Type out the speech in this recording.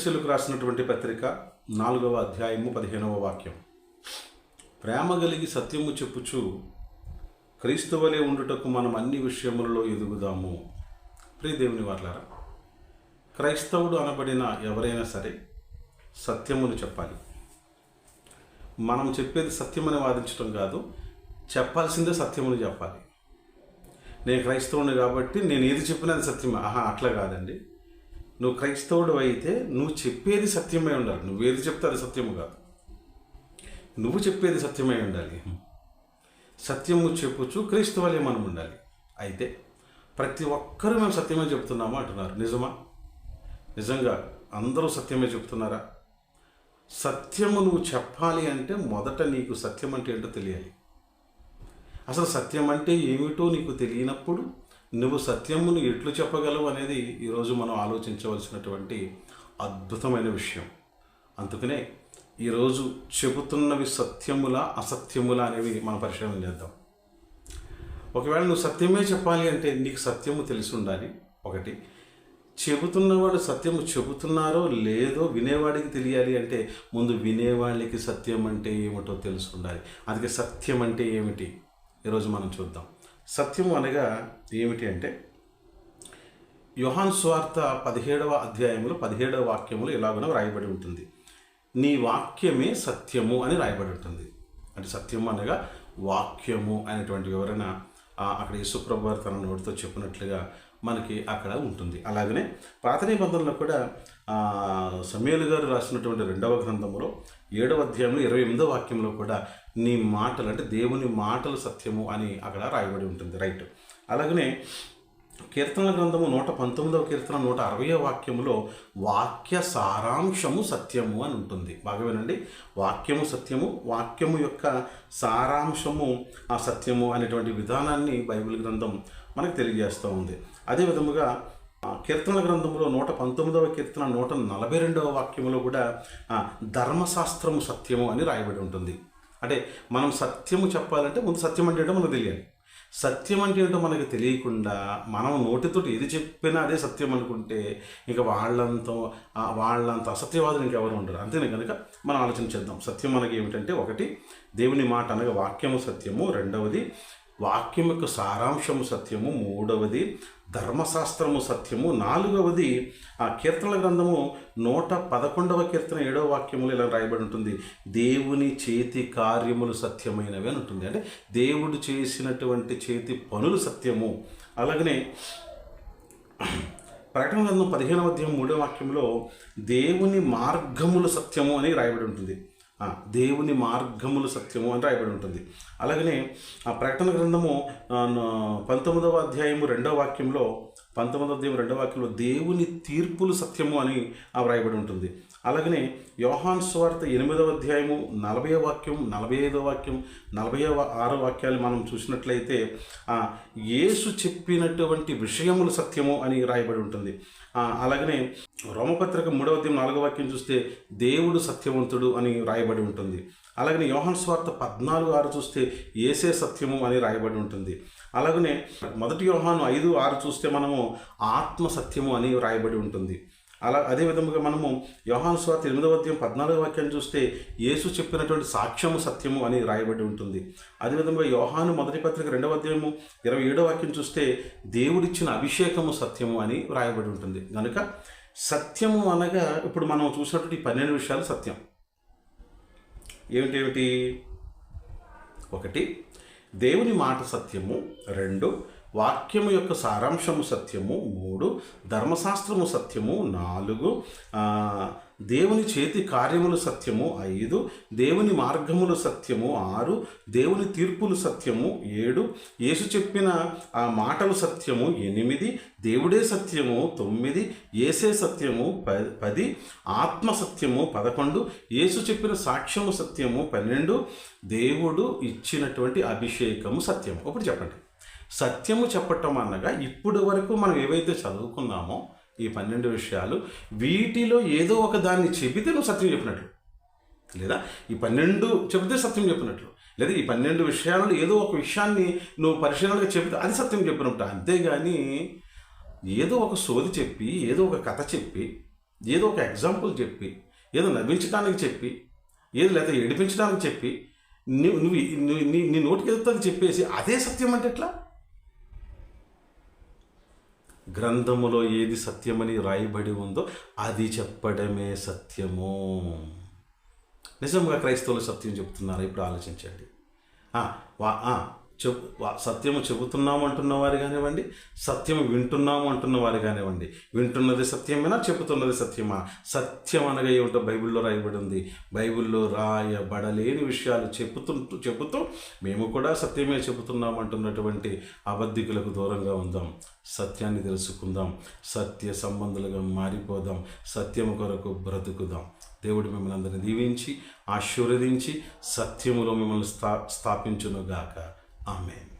ఎఫ్ఎస్సీలకు రాసినటువంటి పత్రిక నాలుగవ అధ్యాయము పదిహేనవ వాక్యం. ప్రేమ కలిగి సత్యము చెప్పుచు క్రీస్తువలే ఉండుటకు మనం అన్ని విషయములలో ఎదుగుదాము. ప్రియ దేవుని వాళ్ళారా క్రైస్తవుడు అనబడిన ఎవరైనా సరే సత్యమును చెప్పాలి. మనం చెప్పేది సత్యమని వాదించడం కాదు చెప్పాల్సిందే సత్యమును చెప్పాలి. నేను క్రైస్తవుని కాబట్టి నేను ఏది చెప్పినా అది సత్యమే. ఆహా అట్లా కాదండి. నువ్వు క్రైస్తవుడు అయితే నువ్వు చెప్పేది సత్యమై ఉండాలి. నువ్వు ఏది చెప్తే అది సత్యము కాదు. నువ్వు చెప్పేది సత్యమై ఉండాలి. సత్యము చెప్పొచ్చు క్రీస్తు మనం ఉండాలి. అయితే ప్రతి ఒక్కరూ మేము సత్యమే చెప్తున్నాము అంటున్నారు. నిజమా? నిజంగా అందరూ సత్యమే చెప్తున్నారా? సత్యము నువ్వు చెప్పాలి అంటే మొదట నీకు సత్యం అంటే ఏంటో తెలియాలి. అసలు సత్యం అంటే ఏమిటో నీకు తెలియనప్పుడు నువ్వు సత్యమును ఎట్లు చెప్పగలవు అనేది ఈరోజు మనం ఆలోచించవలసినటువంటి అద్భుతమైన విషయం. అందుకనే ఈరోజు చెబుతున్నవి సత్యములా అసత్యములా అనేవి మనం పరిశీలన చేద్దాం. ఒకవేళ నువ్వు సత్యమే చెప్పాలి అంటే నీకు సత్యము తెలిసి ఉండాలి. ఒకటి చెబుతున్నవాడు సత్యము చెబుతున్నారో లేదో వినేవాడికి తెలియాలి అంటే ముందు వినేవాళ్ళకి సత్యం అంటే ఏమిటో తెలుసుకుండాలి అందుకే సత్యం అంటే ఏమిటి? ఈరోజు మనం చూద్దాం. సత్యము అనగా ఏమిటి అంటే యోహాన్ స్వార్త పదిహేడవ అధ్యాయంలో పదిహేడవ వాక్యములు ఇలాగున రాయబడి ఉంటుంది. నీ వాక్యమే సత్యము అని రాయబడి ఉంటుంది. అంటే సత్యము అనగా వాక్యము అనేటువంటి వివరణ అక్కడ యేసుప్రభు వారు తన నోటితో చెప్పినట్లుగా మనకి అక్కడ ఉంటుంది. అలాగనే పాత నిబంధనలో కూడా ఆ, గారు రాసినటువంటి రెండవ గ్రంథంలో ఏడవ అధ్యాయంలో ఇరవై ఎనిమిదవ వాక్యంలో కూడా నీ మాటలు అంటే దేవుని మాటలు సత్యము అని అక్కడ రాయబడి ఉంటుంది రైట్. అలాగనే కీర్తనల గ్రంథము నూట పంతొమ్మిదవ కీర్తన నూట అరవై వాక్యములో వాక్య సారాంశము సత్యము అని ఉంటుంది. బాగా వినండి. వాక్యము సత్యము వాక్యము యొక్క సారాంశము ఆ సత్యము అనేటువంటి విధానాన్ని బైబిల్ గ్రంథం మనకు తెలియజేస్తూ ఉంది. అదే విధముగా కీర్తనల గ్రంథంలో నూట పంతొమ్మిదవ కీర్తన నూట నలభై రెండవ వాక్యంలో కూడా ధర్మశాస్త్రము సత్యము అని రాయబడి ఉంటుంది. అంటే మనం సత్యము చెప్పాలంటే ముందు సత్యం అంటే ఏంటో మనకు తెలియాలి. సత్యం అంటే ఏంటో మనకు తెలియకుండా మనం నోటితోటి ఏది చెప్పినా అదే సత్యం అనుకుంటే ఇంకా వాళ్ళంత వాళ్ళంత అసత్యవాదులు ఇంకెవరు ఉండరు. అంతేనే కనుక మనం ఆలోచన చేద్దాం. సత్యం మనకి ఏమిటంటే ఒకటి దేవుని మాట అనగా వాక్యము సత్యము. రెండవది వాక్యం యొక్క సారాంశము సత్యము మూడవది ధర్మశాస్త్రము సత్యము నాలుగవది ఆ కీర్తనల గ్రంథము నూట పదకొండవ కీర్తన ఏడవ వాక్యములు ఇలా రాయబడి ఉంటుంది. దేవుని చేతి కార్యములు సత్యమైనవి అని ఉంటుంది. అంటే దేవుడు చేసినటువంటి చేతి పనులు సత్యము. అలాగనే ప్రకటన గ్రంథం పదిహేనవ అధ్యాయం మూడవ వాక్యంలో దేవుని మార్గములు సత్యము అని రాయబడి ఉంటుంది. దేవుని మార్గములు సత్యము అని రాయబడి ఉంటుంది. అలాగనే ఆ ప్రకటన గ్రంథము పంతొమ్మిదవ అధ్యాయము రెండవ వాక్యంలో పంతొమ్మిదవ అధ్యాయం రెండవ వాక్యంలో దేవుని తీర్పులు సత్యము అని ఆ వ్రాయబడి ఉంటుంది. అలాగనే యోహాన్ స్వార్త ఎనిమిదవ అధ్యాయము నలభై వాక్యం నలభై ఐదవ వాక్యం నలభై ఆరో వాక్యాలు మనం చూసినట్లయితే యేసు చెప్పినటువంటి విషయములు సత్యము అని రాయబడి ఉంటుంది. అలాగనే రోమపత్రిక మూడవ అధ్యాయం నాలుగవ వాక్యం చూస్తే దేవుడు సత్యవంతుడు అని రాయబడి ఉంటుంది. అలాగనే యోహాన్ స్వార్త పద్నాలుగు ఆరు చూస్తే ఏసే సత్యము అని రాయబడి ఉంటుంది. అలాగనే మొదటి వ్యూహాను ఐదు ఆరు చూస్తే మనము ఆత్మ సత్యము అని వ్రాయబడి ఉంటుంది. అలా అదే విధముగా మనము యోహాను స్వార్త ఎనిమిదవ అధ్యాయం పద్నాలుగవ వాక్యం చూస్తే యేసు చెప్పినటువంటి సాక్ష్యము సత్యము అని రాయబడి ఉంటుంది. అదేవిధంగా యోహాను మొదటి పత్రిక రెండవ అధ్యాయము ఇరవై ఏడవ వాక్యం చూస్తే దేవుడిచ్చిన అభిషేకము సత్యము అని రాయబడి ఉంటుంది. కనుక సత్యము అనగా ఇప్పుడు మనం చూసినటువంటి పన్నెండు విషయాలు సత్యం. ఏమిటేమిటి ఒకటి దేవుని మాట సత్యము రెండు వాక్యము యొక్క సారాంశము సత్యము మూడు ధర్మశాస్త్రము సత్యము నాలుగు దేవుని చేతి కార్యములు సత్యము ఐదు దేవుని మార్గములు సత్యము ఆరు దేవుని తీర్పులు సత్యము ఏడు యేసు చెప్పిన ఆ మాటలు సత్యము ఎనిమిది దేవుడే సత్యము తొమ్మిది ఏసే సత్యము ప- పది ఆత్మ సత్యము పదకొండు యేసు చెప్పిన సాక్ష్యము సత్యము పన్నెండు దేవుడు ఇచ్చినటువంటి అభిషేకము సత్యము. ఇప్పుడు చెప్పండి. సత్యము చెప్పటం అనగా ఇప్పుడు వరకు మనం ఏవైతే చదువుకున్నామో ఈ పన్నెండు విషయాలు వీటిలో ఏదో ఒక దాన్ని చెబితే నువ్వు సత్యం చెప్పినట్లు. లేదా ఈ పన్నెండు చెబితే సత్యం చెప్పినట్లు. లేదా ఈ పన్నెండు విషయాలలో ఏదో ఒక విషయాన్ని నువ్వు పరిశీలనగా చెబితే అది సత్యం చెప్పినట్టు. అంతేగాని ఏదో ఒక సోది చెప్పి ఏదో ఒక కథ చెప్పి ఏదో ఒక ఎగ్జాంపుల్ చెప్పి ఏదో నవ్వించడానికి చెప్పి ఏదో లేదా ఏడిపించడానికి చెప్పి నువ్వు నువ్వు నువ్వు- నీ నీ నోటికి ఎదుగుతుంది చెప్పేసి అదే సత్యం అంటే ఎట్లా? గ్రంథములో ఏది సత్యమని రాయబడి ఉందో అది చెప్పడమే సత్యము. నిజంగా క్రైస్తవులు సత్యం చెప్తున్నారు? ఇప్పుడు ఆలోచించండి. ఆ, చెప్ సత్యము చెబుతున్నాము అంటున్న వారు కానివ్వండి సత్యము వింటున్నాము అంటున్న వారు కానివ్వండి. వింటున్నది సత్యమేనా చెబుతున్నది సత్యమా? సత్యం అనగా ఏమిటో బైబిల్లో రాయబడి ఉంది బైబిల్లో రాయబడలేని విషయాలు చెబుతుంటూ చెబుతూ మేము కూడా సత్యమే చెబుతున్నాం అంటున్నటువంటి అబద్ధికులకు దూరంగా ఉందాం. సత్యాన్ని తెలుసుకుందాం. సత్య సంబంధులుగా మారిపోదాం. సత్యము కొరకు బ్రతుకుదాం. దేవుడు మిమ్మల్ని అందరినీ దీవించి ఆశీర్వదించి సత్యములో మిమ్మల్ని స్థా స్థాపించునుగాక. Amen.